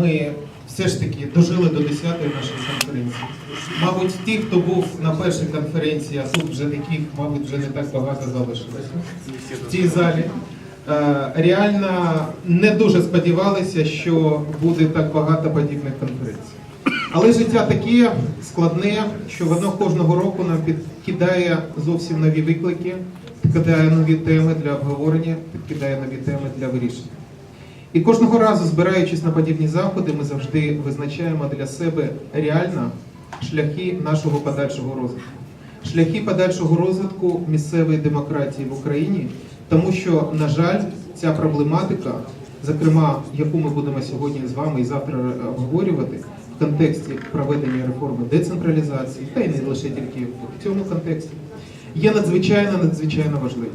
ми все ж таки дожили до 10-ї нашої конференції. Мабуть, ті, хто був на першій конференції, а тут вже таких, мабуть, вже не так багато залишилося в цій залі. е, Реально не дуже сподівалися, що буде так багато подібних конференцій. Але життя таке складне, що воно кожного року нам підкидає зовсім нові виклики, підкидає нові теми для обговорення, підкидає нові теми для вирішення. І кожного разу, збираючись на подібні заходи, ми завжди визначаємо для себе реально шляхи нашого подальшого розвитку. Шляхи подальшого розвитку місцевої демократії в Україні, тому що, на жаль, ця проблематика, зокрема, яку ми будемо сьогодні з вами і завтра обговорювати, в контексті проведення реформи децентралізації, та й не лише тільки в цьому контексті, є надзвичайно надзвичайно важливою.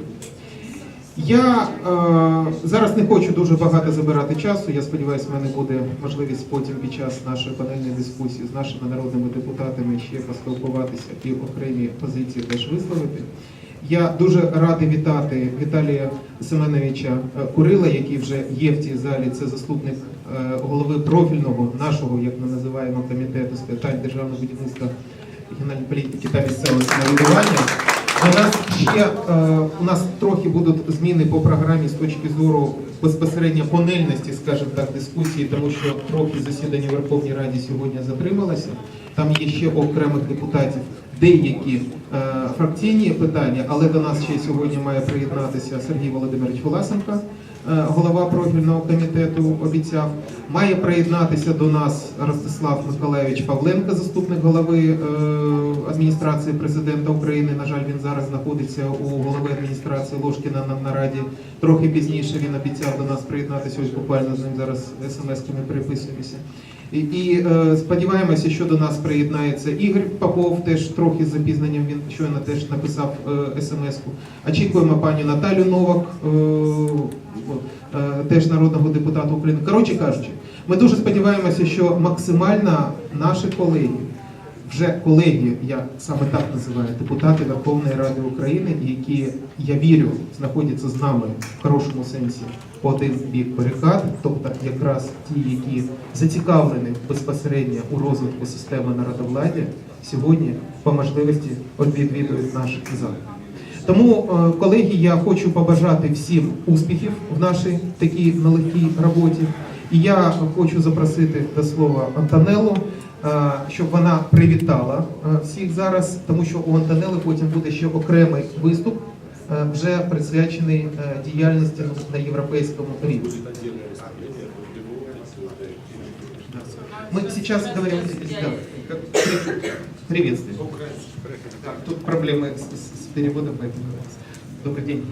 Я е, зараз не хочу дуже багато забирати часу. Я сподіваюся, в мене буде можливість потім під час нашої панельної дискусії з нашими народними депутатами ще поспілкуватися і окремі позиції теж висловити. Я дуже радий вітати Віталія Семеновича е, Курила, який вже є в цій залі. Це заступник е, голови профільного нашого, як ми називаємо, комітету з питань державного будівництва регіональної політики та місцевого самоврядування. У нас ще е, у нас трохи будуть зміни по програмі з точки зору безпосередньо панельності, скажімо так, дискусії, тому що трохи засідання Верховної Раді сьогодні затрималося. Там є ще окремих депутатів деякі е, фракційні питання, але до нас ще сьогодні має приєднатися Сергій Володимирович Власенко, е, голова профільного комітету, обіцяв. Має приєднатися до нас Ростислав Миколаївич Павленко, заступник голови е, адміністрації президента України. На жаль, він зараз знаходиться у голови адміністрації Ложкіна на нараді. Трохи пізніше він обіцяв до нас приєднатися. Ось буквально з ним зараз смс-ками переписуємося. І, е, сподіваємося, що до нас приєднається Ігор Попов, теж трохи з запізненням. Він щойно теж написав е, смс-ку. Очікуємо пані Наталю Новак, е, теж народного депутата України. Коротше кажучи, ми дуже сподіваємося, що максимально наші колеги, вже колеги, я саме так називаю, депутати Верховної Ради України, які я вірю, знаходяться з нами в хорошому сенсі по один бік барикад, тобто якраз ті, які зацікавлені безпосередньо у розвитку системи народовладдя, сьогодні по можливості відвідують наш зал. Тому, е, колеги, я хочу побажати всім успіхів в нашій такій нелегкій роботі. І я хочу запросити до слова Антонеллу, щоб вона привітала е, всіх зараз, тому що у Антонели потім буде ще окремий виступ, е, вже присвячений е, діяльності на європейському рівні. Мы сейчас говорим, да, как при- приветствие. Так, Тут проблемы с, с- с переводом, поэтому добрый день.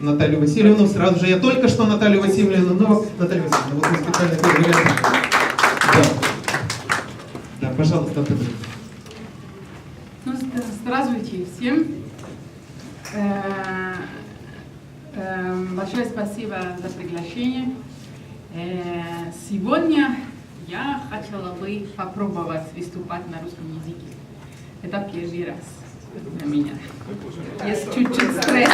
Наталью Васильевну, сразу же, я только что Наталью Васильевну, но Наталья Васильевна, вот вы специально переговорили. Да. Да, пожалуйста, Наталья. Ну, зд- здравствуйте всем. Э, э, Большое спасибо за приглашение. Э, Сегодня я хотела бы попробовать выступать на русском языке. Это первый раз для меня. Есть чуть-чуть стресс.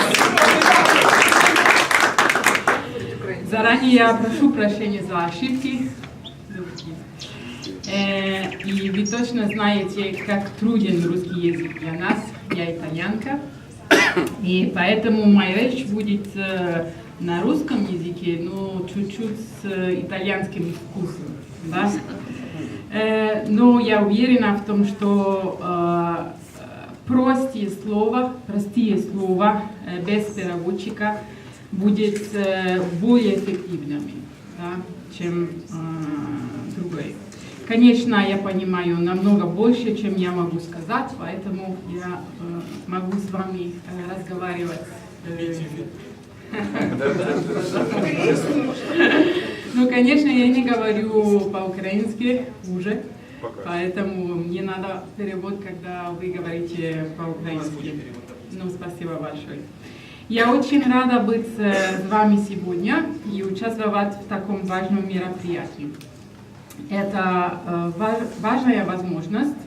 Заранее я прошу прощения за ошибки. Э, И вы точно знаете, как труден русский язык для нас. Я итальянка. И поэтому моя речь будет э, на русском языке, но чуть-чуть с э, итальянским вкусом. Да? Но я уверена в том, что простые слова, простые слова без переводчика будет более эффективными, да, чем другое. Конечно, я понимаю намного больше, чем я могу сказать, поэтому я э, могу с вами э, разговаривать. э, Ну, конечно, я не говорю по-украински уже, поэтому мне надо перевод, когда вы говорите по-украински. Ну, спасибо большое. Я очень рада быть э, с вами сегодня и участвовать в таком важном мероприятии. Это э, ва- важная возможность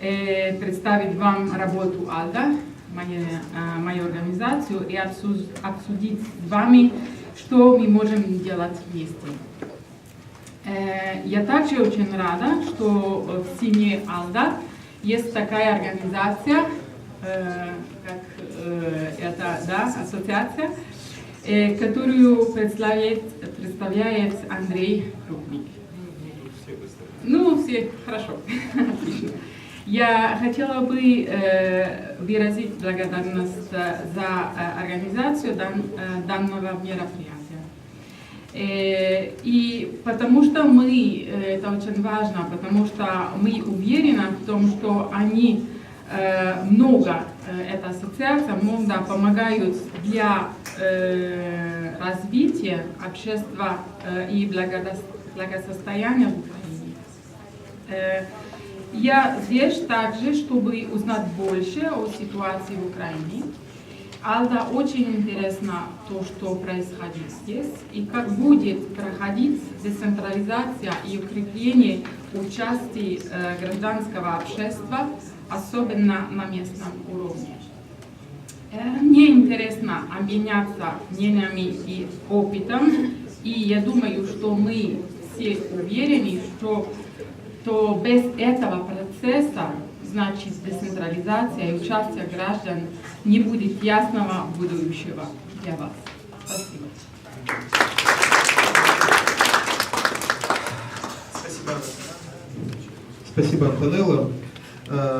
э, представить вам работу АЛДА, э, мою организацию, и обсудить с вами, что мы можем делать вместе. Я также очень рада, что в семье Алда есть такая организация, как это, да, ассоциация, которую представляет, представляет Андрей Крупник. Ну, все хорошо. Отлично. Я хотела бы э, выразить благодарность за э, организацию дан- э, данного мероприятия. Э, И потому что мы, э, это очень важно, потому что мы уверены в том, что они э, много, эта ассоциация много помогают для э, развития общества э, и благосостояния в Украине. Э, Я здесь также, чтобы узнать больше о ситуации в Украине. Алда очень интересно то, что происходит здесь и как будет проходить децентрализация и укрепление участия э, гражданского общества, особенно на местном уровне. Э, Мне интересно обменяться мнениями и опытом, и я думаю, что мы все уверены, что то без этого процесса, значит, децентрализация и участие граждан не будет ясного будущего для вас. Спасибо. Спасибо, Антонелло. Е,